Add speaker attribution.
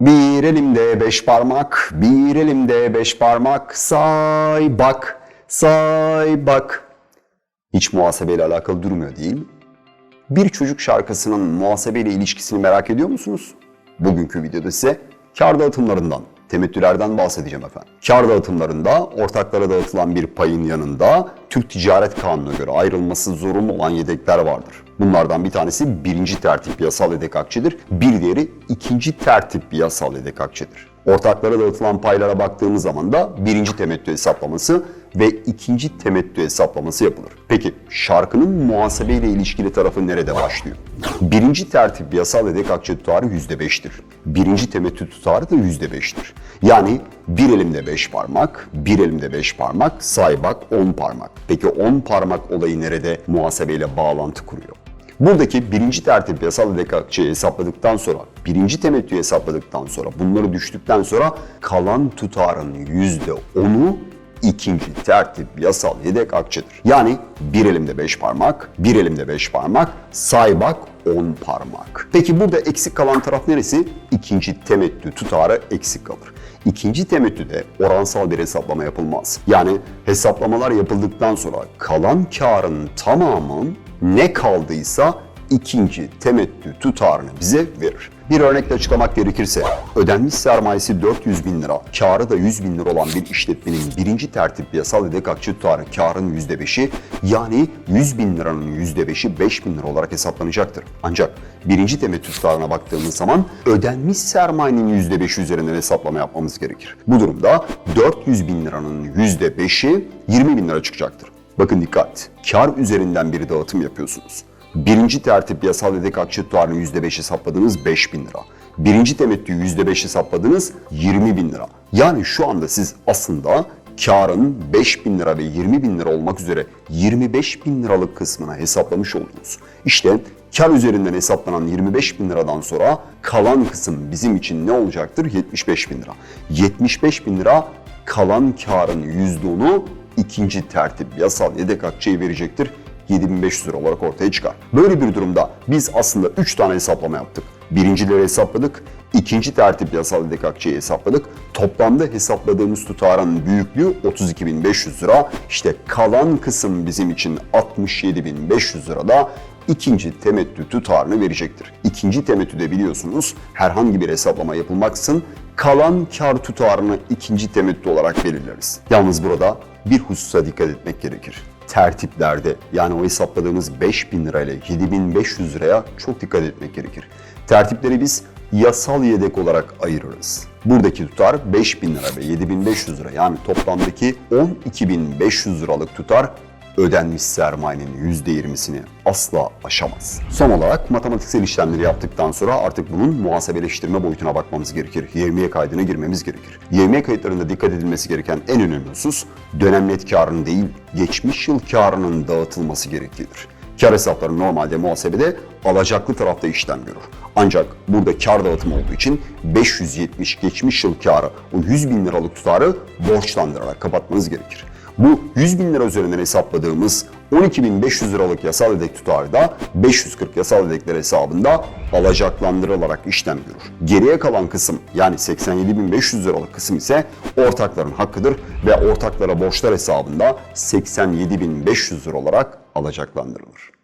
Speaker 1: Bir elimde beş parmak, bir elimde beş parmak, say bak, say bak. Hiç muhasebeyle alakalı durmuyor değil mi? Bir çocuk şarkısının muhasebeyle ilişkisini merak ediyor musunuz? Bugünkü videoda size kar dağıtımlarından, temettülerden bahsedeceğim efendim. Kar dağıtımlarında ortaklara dağıtılan bir payın yanında Türk Ticaret Kanunu'na göre ayrılması zorunlu olan yedekler vardır. Bunlardan bir tanesi birinci tertip yasal yedek akçedir, bir diğeri ikinci tertip yasal yedek akçedir. Ortaklara dağıtılan paylara baktığımız zaman da birinci temettü hesaplaması ve ikinci temettü hesaplaması yapılır. Peki şarkının muhasebeyle ilişkili tarafı nerede başlıyor? Birinci tertip yasal yedek akçe tutarı %5'tir. Birinci temettü tutarı da %5'tir. Yani bir elimde beş parmak, bir elimde beş parmak, say bak 10 parmak. Peki 10 parmak olayı nerede muhasebeyle bağlantı kuruyor? Buradaki birinci tertip yasal yedek akçeyi hesapladıktan sonra, birinci temettüyü hesapladıktan sonra, bunları düştükten sonra kalan tutarın yüzde onu ikinci tertip yasal yedek akçedir. Yani bir elimde beş parmak, bir elimde beş parmak, say bak 10 parmak. Peki burada eksik kalan taraf neresi? İkinci temettü tutarı eksik kalır. İkinci temettüde oransal bir hesaplama yapılmaz. Yani hesaplamalar yapıldıktan sonra kalan karın tamamı ne kaldıysa ikinci temettü tutarını bize verir. Bir örnekle açıklamak gerekirse ödenmiş sermayesi 400 bin lira, karı da 100 bin lira olan bir işletmenin birinci tertip yasal yedek akçe tutarı karın %5'i yani 100 bin liranın %5'i 5 bin lira olarak hesaplanacaktır. Ancak birinci temettü tutarına baktığımız zaman ödenmiş sermayenin %5 üzerinden hesaplama yapmamız gerekir. Bu durumda 400 bin liranın %5'i 20 bin lira çıkacaktır. Bakın dikkat, kar üzerinden bir dağıtım yapıyorsunuz. Birinci tertip yasal yedek akçe tutarını %5 hesapladınız 5 bin lira. Birinci temettü %5 hesapladınız 20 bin lira. Yani şu anda siz aslında karın 5 bin lira ve 20 bin lira olmak üzere 25 bin liralık kısmına hesaplamış oldunuz. İşte kar üzerinden hesaplanan 25 bin liradan sonra kalan kısım bizim için ne olacaktır? 75 bin lira. 75 bin lira kalan karın %10'u ikinci tertip yasal yedek akçeyi verecektir. 7500 lira olarak ortaya çıkar. Böyle bir durumda biz aslında 3 tane hesaplama yaptık. Birincileri hesapladık, ikinci tertip yasal yedek akçeyi hesapladık. Toplamda hesapladığımız tutarın büyüklüğü 32.500 lira. İşte kalan kısım bizim için 67.500 lira da ikinci temettü tutarını verecektir. İkinci temettüde biliyorsunuz herhangi bir hesaplama yapılmaksın kalan kar tutarını ikinci temettü olarak belirleriz. Yalnız burada bir hususa dikkat etmek gerekir tertiplerde yani o hesapladığımız 5000 lirayla 7500 liraya çok dikkat etmek gerekir. Tertipleri biz yasal yedek olarak ayırırız. Buradaki tutar 5000 lira ve 7500 lira yani toplamdaki 12500 liralık tutar ödenmiş sermayenin %20'sini asla aşamaz. Son olarak matematiksel işlemleri yaptıktan sonra artık bunun muhasebeleştirme boyutuna bakmamız gerekir. YMY kaydına girmemiz gerekir. YMY kayıtlarında dikkat edilmesi gereken en önemli husus dönem net karının değil, geçmiş yıl karının dağıtılması gereklidir. Kar hesapları normalde muhasebede alacaklı tarafta işlem görür. Ancak burada kar dağıtımı olduğu için 570 geçmiş yıl karı, o 100 bin liralık tutarı borçlandırarak kapatmanız gerekir. Bu 100 bin lira üzerinden hesapladığımız 12.500 liralık yasal yedek tutarı da 540 yasal yedekler hesabında alacaklandırılarak işlem görür. Geriye kalan kısım yani 87.500 liralık kısım ise ortakların hakkıdır ve ortaklara borçlar hesabında 87.500 lira olarak alacaklandırılır.